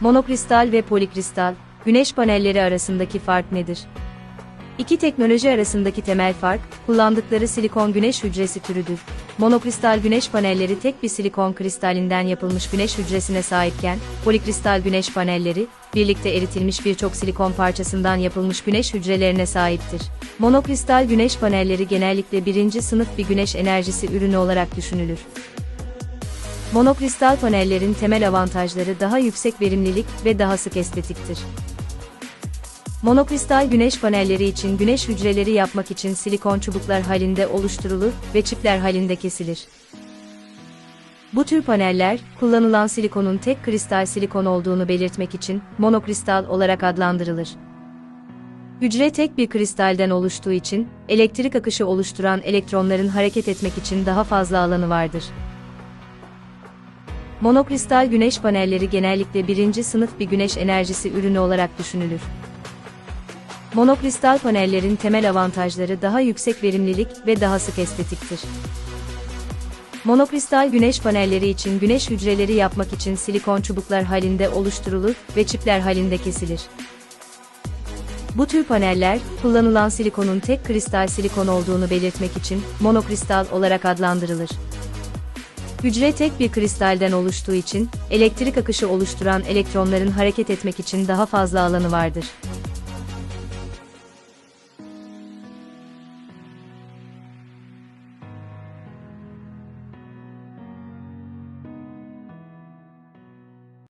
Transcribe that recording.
Monokristal ve polikristal, güneş panelleri arasındaki fark nedir? İki teknoloji arasındaki temel fark, kullandıkları silikon güneş hücresi türüdür. Monokristal güneş panelleri tek bir silikon kristalinden yapılmış güneş hücresine sahipken, polikristal güneş panelleri, birlikte eritilmiş birçok silikon parçasından yapılmış güneş hücrelerine sahiptir. Monokristal güneş panelleri genellikle birinci sınıf bir güneş enerjisi ürünü olarak düşünülür. Monokristal panellerin temel avantajları daha yüksek verimlilik ve daha sık estetiktir. Monokristal güneş panelleri için güneş hücreleri yapmak için silikon çubuklar halinde oluşturulur ve çipler halinde kesilir. Bu tür paneller, kullanılan silikonun tek kristal silikon olduğunu belirtmek için monokristal olarak adlandırılır. Hücre tek bir kristalden oluştuğu için, elektrik akışı oluşturan elektronların hareket etmek için daha fazla alanı vardır. Monokristal güneş panelleri genellikle birinci sınıf bir güneş enerjisi ürünü olarak düşünülür. Monokristal panellerin temel avantajları daha yüksek verimlilik ve daha sık estetiktir. Monokristal güneş panelleri için güneş hücreleri yapmak için silikon çubuklar halinde oluşturulur ve çipler halinde kesilir. Bu tür paneller, kullanılan silikonun tek kristal silikon olduğunu belirtmek için monokristal olarak adlandırılır. Hücre tek bir kristalden oluştuğu için, elektrik akışı oluşturan elektronların hareket etmek için daha fazla alanı vardır.